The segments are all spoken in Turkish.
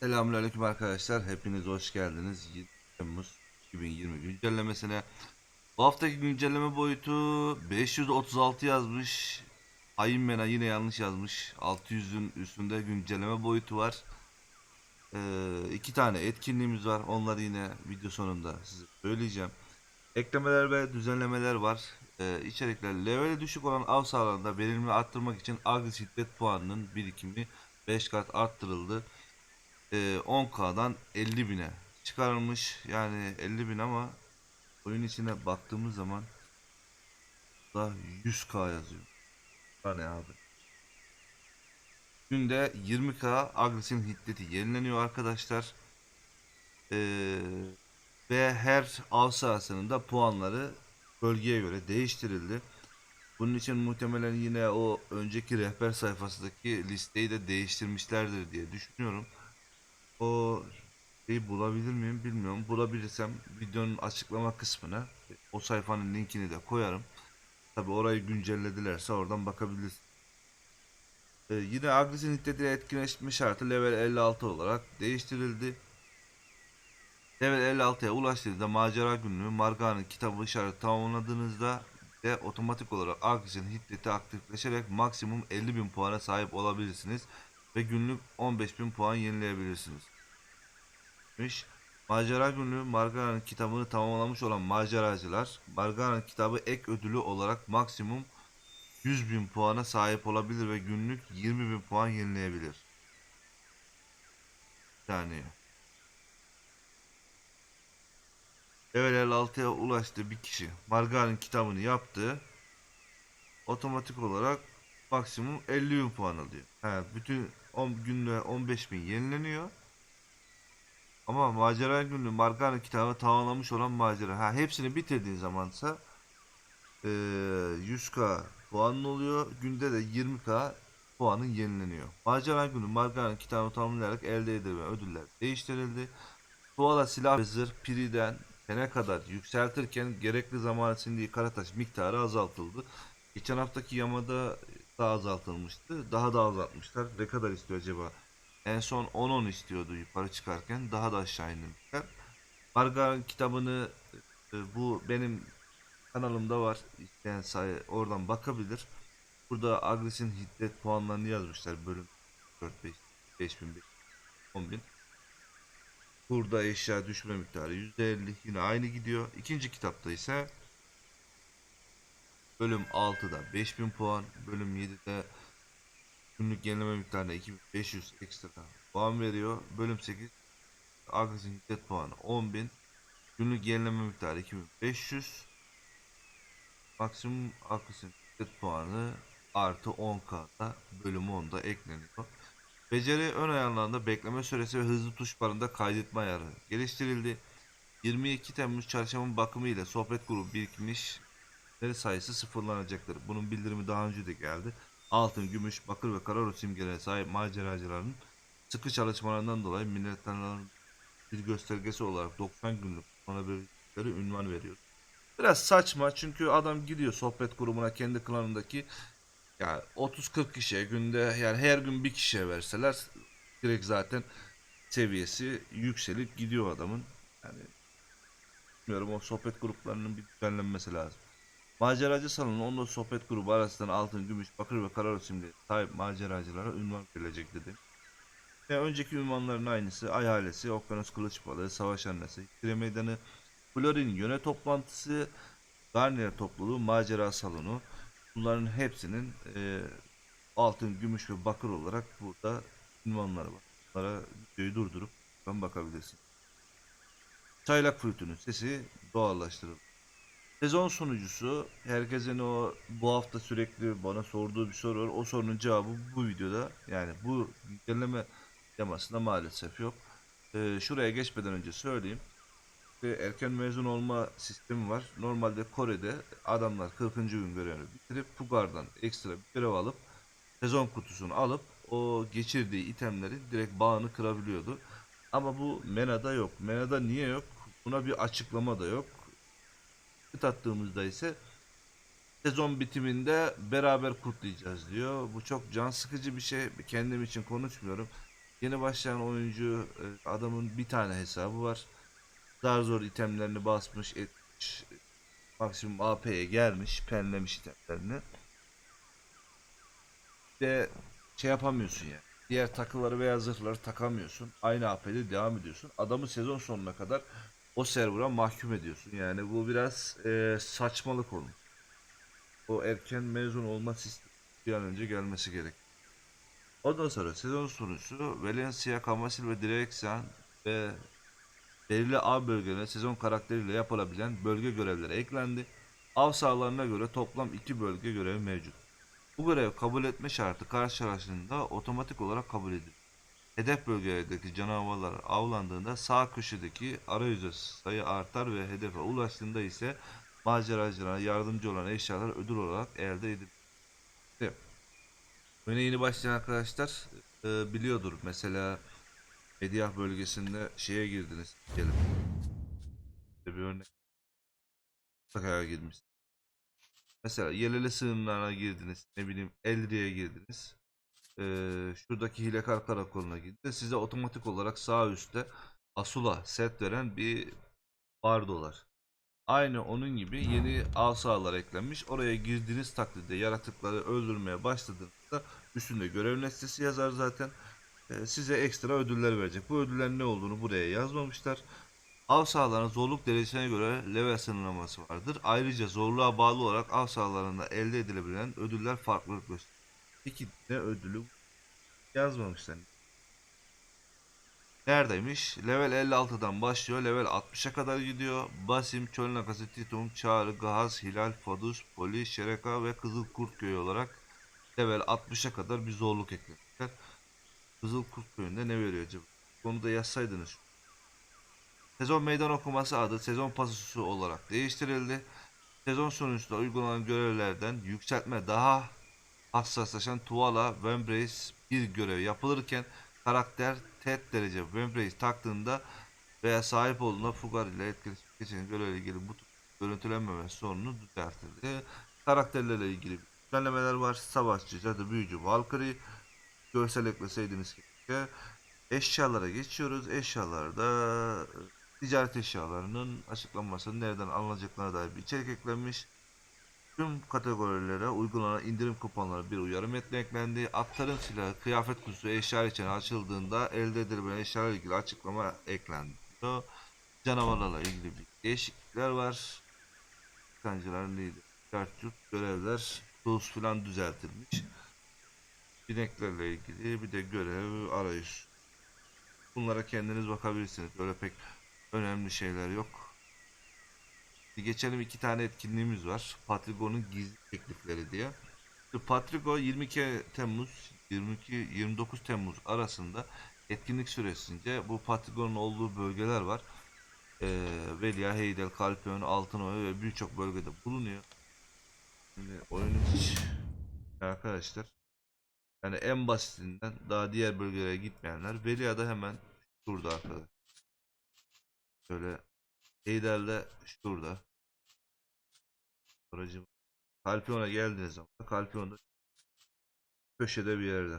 Selamünaleyküm arkadaşlar. Hepiniz hoş geldiniz. 7 Temmuz 2020 güncellemesine. Bu haftaki güncelleme boyutu 536 yazmış. Hain Mena yine yanlış yazmış. 600'ün üstünde güncelleme boyutu var. Ee, iki tane etkinliğimiz var. Onları yine video sonunda size söyleyeceğim. Eklemeler ve düzenlemeler var. Ee, içerikler leveli düşük olan av sahalarında verimini arttırmak için şiddet puanının birikimi 5 kat arttırıldı. Ee, 10K'dan 50 bine çıkarılmış. Yani 50 bin ama oyun içine baktığımız zaman da 100K yazıyor. Hani abi. Günde 20K agresif hiddeti yenileniyor arkadaşlar. Ee, ve her av sahasının puanları bölgeye göre değiştirildi. Bunun için muhtemelen yine o önceki rehber sayfasındaki listeyi de değiştirmişlerdir diye düşünüyorum. O şeyi bulabilir miyim bilmiyorum. Bulabilirsem videonun açıklama kısmına o sayfanın linkini de koyarım. Tabi orayı güncelledilerse oradan bakabilirsiniz. Ee, yine agresif hiddeti etkileşme şartı level 56 olarak değiştirildi. Level 56'ya ulaştığınızda macera günlüğü Marga'nın kitabı işareti tamamladığınızda de otomatik olarak agresif hiddeti aktifleşerek maksimum 50.000 puana sahip olabilirsiniz ve günlük 15.000 puan yenileyebilirsiniz. demiş. Macera günlüğü Margara'nın kitabını tamamlamış olan maceracılar Margara'nın kitabı ek ödülü olarak maksimum 100.000 puana sahip olabilir ve günlük 20.000 puan yenileyebilir. Yani Level 56'ya ulaştı bir kişi. Margara'nın kitabını yaptı. Otomatik olarak maksimum 50 bin puan alıyor. Ha, bütün 10 günde 15 bin yenileniyor. Ama macera günlüğü Margara'nın kitabını tamamlamış olan macera. Ha, hepsini bitirdiğin zamansa eee 100k puanın oluyor. Günde de 20k puanın yenileniyor. Macera günü Margara'nın kitabını tamamlayarak elde edilen ödüller değiştirildi. Tuvala silah ve zırh piriden tene kadar yükseltirken gerekli zaman sindiği karataş miktarı azaltıldı. Geçen haftaki yamada daha azaltılmıştı. Daha da azaltmışlar. Ne kadar istiyor acaba? En son 10-10 istiyordu yukarı çıkarken. Daha da aşağı indirmişler. Margara'nın kitabını e, bu benim kanalımda var. İsteyen sayı oradan bakabilir. Burada agresin hiddet puanlarını yazmışlar. Bölüm 4 5 5000 10000. Burada eşya düşme miktarı %50 yine aynı gidiyor. İkinci kitapta ise bölüm 6'da 5000 puan, bölüm 7'de günlük yenileme miktarına 2500 ekstra puan veriyor. Bölüm 8 agresif hiddet puanı 10000, günlük yenileme miktarı 2500, maksimum agresif hiddet puanı artı 10k'da bölüm 10'da ekleniyor. Beceri ön ayarlarında bekleme süresi ve hızlı tuş barında kaydetme ayarı geliştirildi. 22 Temmuz çarşamba bakımı ile sohbet grubu birikmiş sayısı sıfırlanacaktır. Bunun bildirimi daha önce de geldi. Altın, gümüş, bakır ve kara simgelere sahip maceracıların sıkı çalışmalarından dolayı minnettarların bir göstergesi olarak 90 günlük kullanabildikleri ünvan veriyor. Biraz saçma çünkü adam gidiyor sohbet grubuna kendi klanındaki yani 30-40 kişiye günde yani her gün bir kişiye verseler direkt zaten seviyesi yükselip gidiyor adamın. Yani bilmiyorum o sohbet gruplarının bir düzenlenmesi lazım. Maceracı salonu onda sohbet grubu arasından altın, gümüş, bakır ve kara simge sahip maceracılara ünvan verilecek dedi. Ve önceki ünvanların aynısı Ay ailesi, Okyanus Kılıç Balığı, Savaş Annesi, Tire Meydanı, Florin yöne toplantısı, Garnier topluluğu, macera salonu, Bunların hepsinin e, altın, gümüş ve bakır olarak burada ünvanları var. Bunlara videoyu durdurup ben bakabilirsin. Çaylak flütünün sesi doğallaştırıldı. Sezon sunucusu herkesin o bu hafta sürekli bana sorduğu bir soru var. O sorunun cevabı bu videoda. Yani bu güncelleme temasında maalesef yok. Ee, şuraya geçmeden önce söyleyeyim. Bir erken mezun olma sistemi var. Normalde Kore'de adamlar 40. gün görevini bitirip Pugar'dan ekstra bir görev alıp sezon kutusunu alıp o geçirdiği itemleri direkt bağını kırabiliyordu. Ama bu Mena'da yok. Mena'da niye yok? Buna bir açıklama da yok. Kıt attığımızda ise sezon bitiminde beraber kutlayacağız diyor. Bu çok can sıkıcı bir şey. Kendim için konuşmuyorum. Yeni başlayan oyuncu e, adamın bir tane hesabı var. Zar zor itemlerini basmış etmiş. Maksimum AP'ye gelmiş. Penlemiş itemlerini. De şey yapamıyorsun yani. Diğer takıları veya zırhları takamıyorsun. Aynı AP'de devam ediyorsun. Adamı sezon sonuna kadar o server'a mahkum ediyorsun. Yani bu biraz e, saçmalık olmuş. O erken mezun olma sistemi bir an önce gelmesi gerek. Ondan sonra sezon sonucu Valencia, Camasil ve Direksiyan ve belirli av bölgelerine sezon karakteriyle yapılabilen bölge görevleri eklendi. Av sahalarına göre toplam 2 bölge görevi mevcut. Bu görev kabul etme şartı karşılaştığında otomatik olarak kabul edilir. Hedef bölgelerdeki canavarlar avlandığında sağ köşedeki arayüze sayı artar ve hedefe ulaştığında ise maceracılara yardımcı olan eşyalar ödül olarak elde edilir. Evet. Oyuna yeni başlayan arkadaşlar e, biliyordur. Mesela Mediyah bölgesinde şeye girdiniz. Gelin. Bir örnek. Mutlaka girmiş. Mesela Yeleli sığınlarına girdiniz. Ne bileyim Eldri'ye girdiniz. Ee, şuradaki Hilekar Karakolu'na girdiniz. Size otomatik olarak sağ üstte Asula set veren bir bardolar. Aynı onun gibi yeni asalar eklenmiş. Oraya girdiğiniz takdirde yaratıkları öldürmeye başladığınızda üstünde görev listesi yazar zaten. Ee, size ekstra ödüller verecek. Bu ödüllerin ne olduğunu buraya yazmamışlar. Av sahalarının zorluk derecesine göre level sınırlaması vardır. Ayrıca zorluğa bağlı olarak av sahalarında elde edilebilen ödüller farklılık gösterir. Peki ne ödülü yazmamışlar. Neredeymiş? Level 56'dan başlıyor. Level 60'a kadar gidiyor. Basim, Çöl Nakası, Titum, Çağrı, Gahaz, Hilal, Fadus, Poli, Şereka ve Kızıl Kurt Köyü olarak level 60'a kadar bir zorluk eklemişler. Kızıl Kurt Köyü'nde ne veriyor acaba? Onu da yazsaydınız. Sezon meydan okuması adı sezon pasusu olarak değiştirildi. Sezon sonucunda uygulanan görevlerden yükseltme daha hassaslaşan Tuvala Vembrace bir görev yapılırken karakter TED derece Vembrace taktığında veya sahip olduğunda Fugar ile etkileşim geçen görevle ilgili bu görüntülenmeme sorunu düzeltildi. Karakterlerle ilgili düzenlemeler var. Savaşçı, cadı, büyücü, Valkyrie görsel ekleseydiniz keşke. Eşyalara geçiyoruz. Eşyalarda ticaret eşyalarının açıklanması nereden alınacaklarına dair bir içerik eklenmiş. Tüm kategorilere uygulanan indirim kuponları bir uyarı metni eklendi. Atların silahı, kıyafet kutusu eşya için açıldığında elde edilebilen eşyalarla ilgili açıklama eklendi. Canavarlarla ilgili bir değişiklikler var. Kancılar neydi? Kartut, görevler, tools falan düzeltilmiş. Bineklerle ilgili bir de görev arayüz. Bunlara kendiniz bakabilirsiniz. Öyle pek önemli şeyler yok. Geçelim iki tane etkinliğimiz var. Patrigo'nun gizli teklifleri diye. Patrigo 22 Temmuz 22 29 Temmuz arasında etkinlik süresince bu Patrigo'nun olduğu bölgeler var. Ee, Velia, Heydel, Kalpion, Altınoy ve birçok bölgede bulunuyor. Şimdi oyunun hiç arkadaşlar yani en basitinden daha diğer bölgelere gitmeyenler Velia'da hemen şurada arkadaşlar. Şöyle Heyder'de şurada. Aracım. Kalpiyon'a geldiğiniz zaman Kalpiyon'da köşede bir yerde.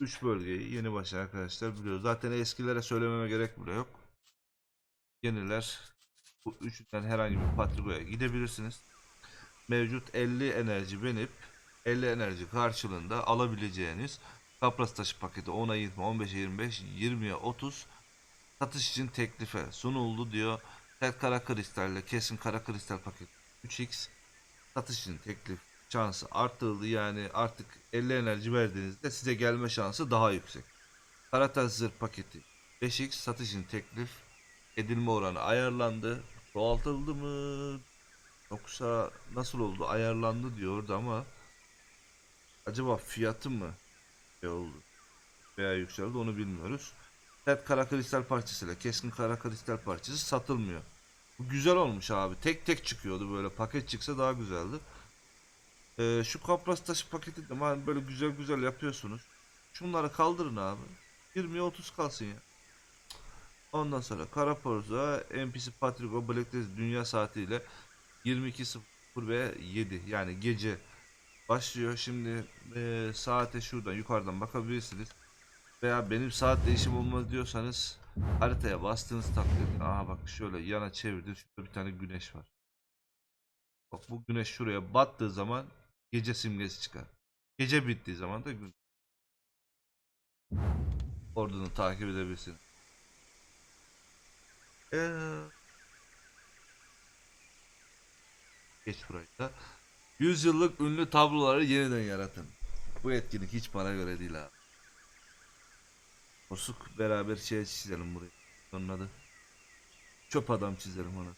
Üç bölgeyi yeni başlayan arkadaşlar biliyor. Zaten eskilere söylememe gerek bile yok. Yeniler bu üçünden herhangi bir patrigoya gidebilirsiniz. Mevcut 50 enerji benip 50 enerji karşılığında alabileceğiniz kapras taşı paketi 10'a 20, 15'e 25, 20'ye 30 satış için teklife sunuldu diyor. Tek kara kristalle kesin kara kristal paketi 3x satış için teklif şansı arttırıldı. Yani artık 50 enerji verdiğinizde size gelme şansı daha yüksek. Kara taş zırh paketi 5x satış için teklif edilme oranı ayarlandı. Çoğaltıldı mı? Yoksa nasıl oldu? Ayarlandı diyordu ama acaba fiyatı mı şey oldu veya yükseldi onu bilmiyoruz. Set kara kristal parçasıyla keskin kara kristal parçası satılmıyor. Bu güzel olmuş abi. Tek tek çıkıyordu böyle. Paket çıksa daha güzeldi. Ee, şu kapras taşı paketi de hani böyle güzel güzel yapıyorsunuz. Şunları kaldırın abi. 20'ye 30 kalsın ya. Ondan sonra Karaporza, NPC Patrico Black Death Dünya Saati ile 22.00 ve 7 yani gece başlıyor. Şimdi e, saate şuradan yukarıdan bakabilirsiniz. Veya benim saat değişim olmaz diyorsanız haritaya bastığınız takdirde aha bak şöyle yana çevirdim şurada bir tane güneş var. Bak bu güneş şuraya battığı zaman gece simgesi çıkar. Gece bittiği zaman da gün. Ordunu takip edebilirsin. Ee, geç burayı da. 100 yıllık ünlü tabloları yeniden yaratın. Bu etkinlik hiç bana göre değil abi. Borsuk beraber şey çizelim burayı. Onun adı. Çöp adam çizelim onu.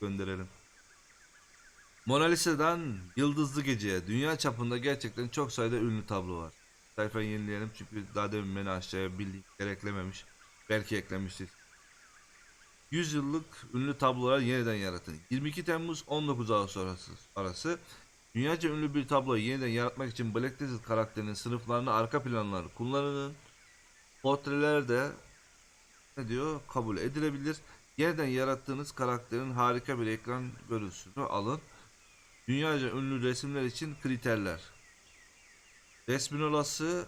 Gönderelim. Mona Lisa'dan Yıldızlı Gece'ye dünya çapında gerçekten çok sayıda ünlü tablo var. Sayfayı yenileyelim çünkü daha demin beni aşağıya bildikleri eklememiş. Belki eklemiştir. 100 yıllık ünlü tablolar yeniden yaratın. 22 Temmuz 19 Ağustos arası, dünyaca ünlü bir tabloyu yeniden yaratmak için Black Desert karakterinin sınıflarını arka planları kullanın. Portreler de ne diyor? Kabul edilebilir. Yeniden yarattığınız karakterin harika bir ekran görüntüsünü alın. Dünyaca ünlü resimler için kriterler. Resmin olası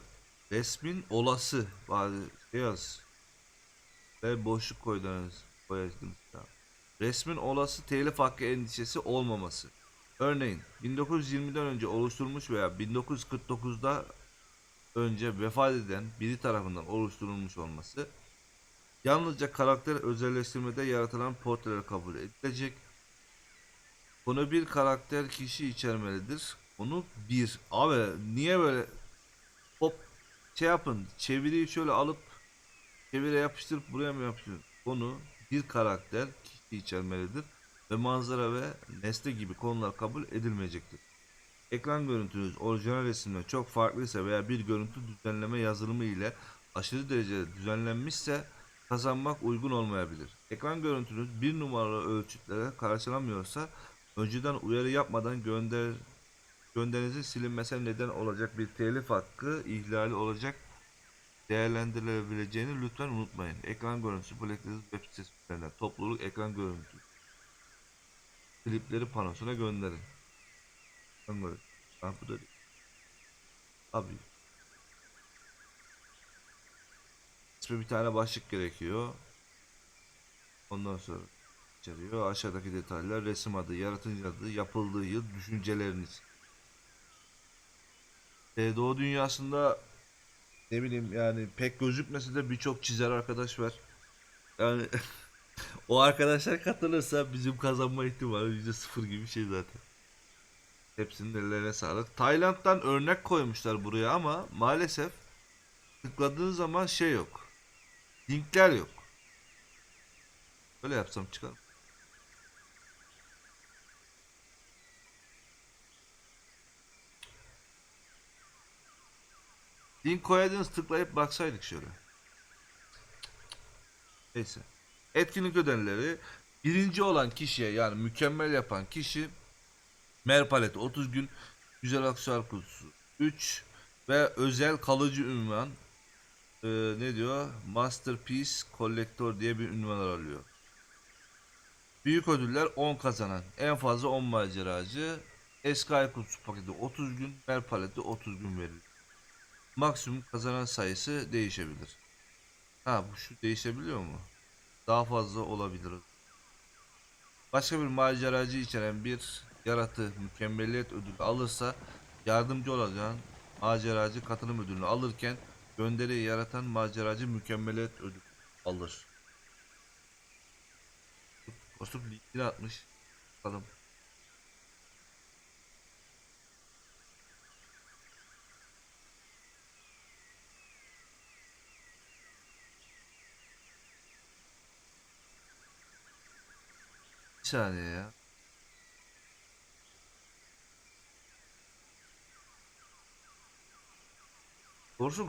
resmin olası bazı şey yaz. Ve boşluk koydunuz. Koydunuz. Resmin olası telif hakkı endişesi olmaması. Örneğin 1920'den önce oluşturulmuş veya 1949'da önce vefat eden biri tarafından oluşturulmuş olması. Yalnızca karakter özelleştirmede yaratılan portreler kabul edilecek. Konu bir karakter kişi içermelidir. Konu bir. Abi niye böyle hop şey yapın çeviriyi şöyle alıp çevire yapıştırıp buraya mı yapıştırın? Konu bir karakter kişi içermelidir ve manzara ve nesne gibi konular kabul edilmeyecektir. Ekran görüntünüz orijinal resimden çok farklıysa veya bir görüntü düzenleme yazılımı ile aşırı derecede düzenlenmişse kazanmak uygun olmayabilir. Ekran görüntünüz bir numaralı ölçütlere karşılamıyorsa önceden uyarı yapmadan gönder gönderinizin silinmesine neden olacak bir telif hakkı ihlali olacak değerlendirilebileceğini lütfen unutmayın. Ekran görüntüsü Blacklisted web sitesi üzerinden topluluk ekran görüntüsü klipleri panosuna gönderin. Ben böyle. Ha, bu da değil. Abi. İsmi bir tane başlık gerekiyor. Ondan sonra içeriyor. Aşağıdaki detaylar resim adı, yaratıcı adı, yapıldığı yıl, düşünceleriniz. Ee, Doğu dünyasında ne bileyim yani pek gözükmese de birçok çizer arkadaş var. Yani o arkadaşlar katılırsa bizim kazanma ihtimali sıfır gibi bir şey zaten. Hepsinin ellerine sağlık. Tayland'dan örnek koymuşlar buraya ama maalesef tıkladığın zaman şey yok. Linkler yok. Böyle yapsam çıkar. Link koyaydınız tıklayıp baksaydık şöyle. Neyse. Etkinlik ödülleri birinci olan kişiye yani mükemmel yapan kişi Mer paleti 30 gün güzel aksesuar kutusu 3 ve özel kalıcı ünvan e, ne diyor Masterpiece Collector diye bir ünvan alıyor. Büyük ödüller 10 kazanan en fazla 10 maceracı Sky kutusu paketi 30 gün Mer paleti 30 gün verilir. Maksimum kazanan sayısı değişebilir. Ha bu şu değişebiliyor mu? Daha fazla olabilir. Başka bir maceracı içeren bir yaratı mükemmeliyet ödülü alırsa yardımcı olacağın maceracı katılım ödülünü alırken gönderiyi yaratan maceracı mükemmeliyet ödülü alır. Kostuk linkini atmış. Bakalım. Bir saniye ya. Doğrusu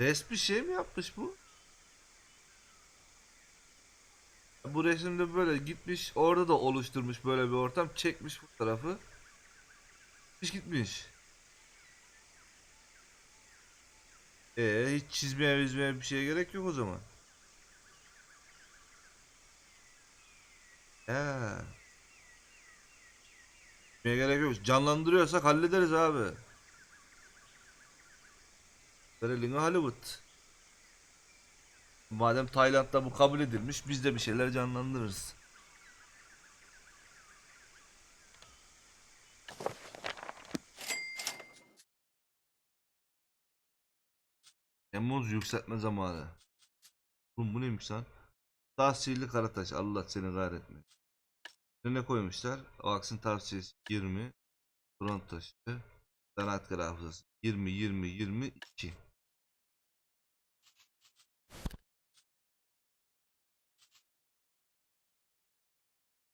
resmi şey mi yapmış bu? Bu resimde böyle gitmiş orada da oluşturmuş böyle bir ortam çekmiş bu tarafı. Hiç gitmiş. Ee, hiç çizmeye çizmeye bir şeye gerek yok o zaman. He. Çizmeye gerek yok. Canlandırıyorsak hallederiz abi. Verelim Hollywood. Madem Tayland'da bu kabul edilmiş biz de bir şeyler canlandırırız. Temmuz yükseltme zamanı. Oğlum bu neymiş lan? Tahsilli Karataş. Allah seni kahretmesin. Ne koymuşlar? Aksin tavsiyesi 20. Front taşı. Sanatkar hafızası 20 20 22.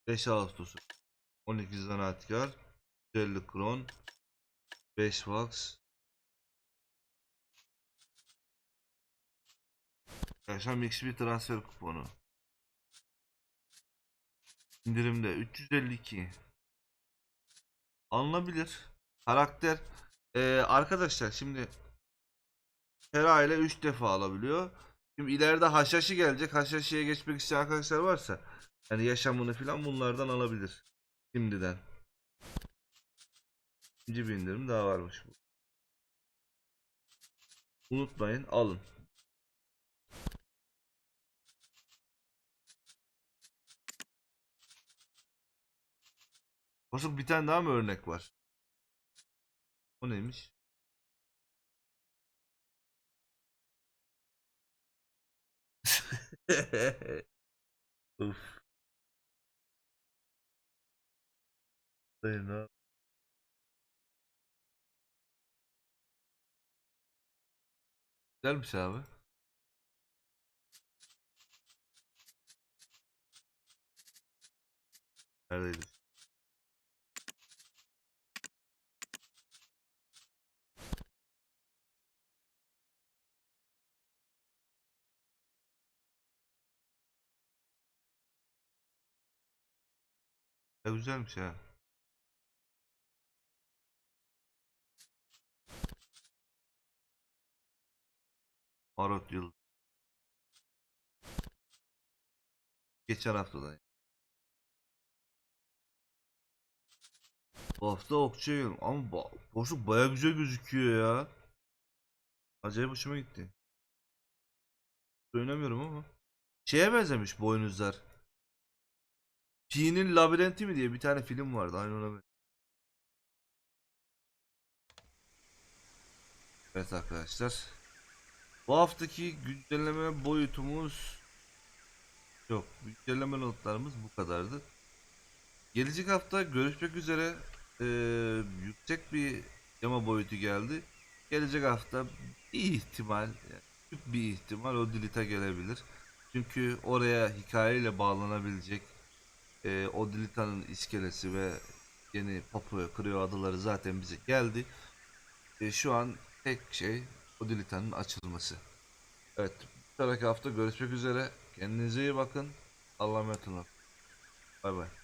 Beş Ağustos 12 zanaatkar. 150 kron. 5 wax Yaşam XP transfer kuponu. İndirimde 352 Alınabilir. Karakter Ee, Arkadaşlar şimdi her aile 3 defa alabiliyor. Şimdi ileride Haşhaşi gelecek. Haşhaşi'ye geçmek isteyen arkadaşlar varsa Yani yaşamını filan bunlardan alabilir Şimdiden İkinci bir indirim daha varmış bu Unutmayın alın Bozuk bir tane daha mı örnek var? O neymiş? Uf. Yap- Güzelmiş abi. Neredeydi? Ya güzelmiş ha. Marot yıl. Geçen haftada. Bu hafta okçuyum ama ba boşluk baya güzel gözüküyor ya. Acayip hoşuma gitti. Oynamıyorum ama. Şeye benzemiş boynuzlar. Pi'nin labirenti mi diye bir tane film vardı. Aynı ona benziyor. Evet arkadaşlar. Bu haftaki güncelleme boyutumuz yok. Güncelleme notlarımız bu kadardı. Gelecek hafta görüşmek üzere. Ee, yüksek bir yama boyutu geldi. Gelecek hafta bir ihtimal, yani bir ihtimal o Dilit'e gelebilir. Çünkü oraya hikayeyle bağlanabilecek e, o Dilita'nın iskelesi ve yeni Papua Krio adaları zaten bize geldi. E, şu an tek şey o Dilita'nın açılması. Evet, bir sonraki hafta görüşmek üzere. Kendinize iyi bakın. Allah'a emanet olun. Bay bay.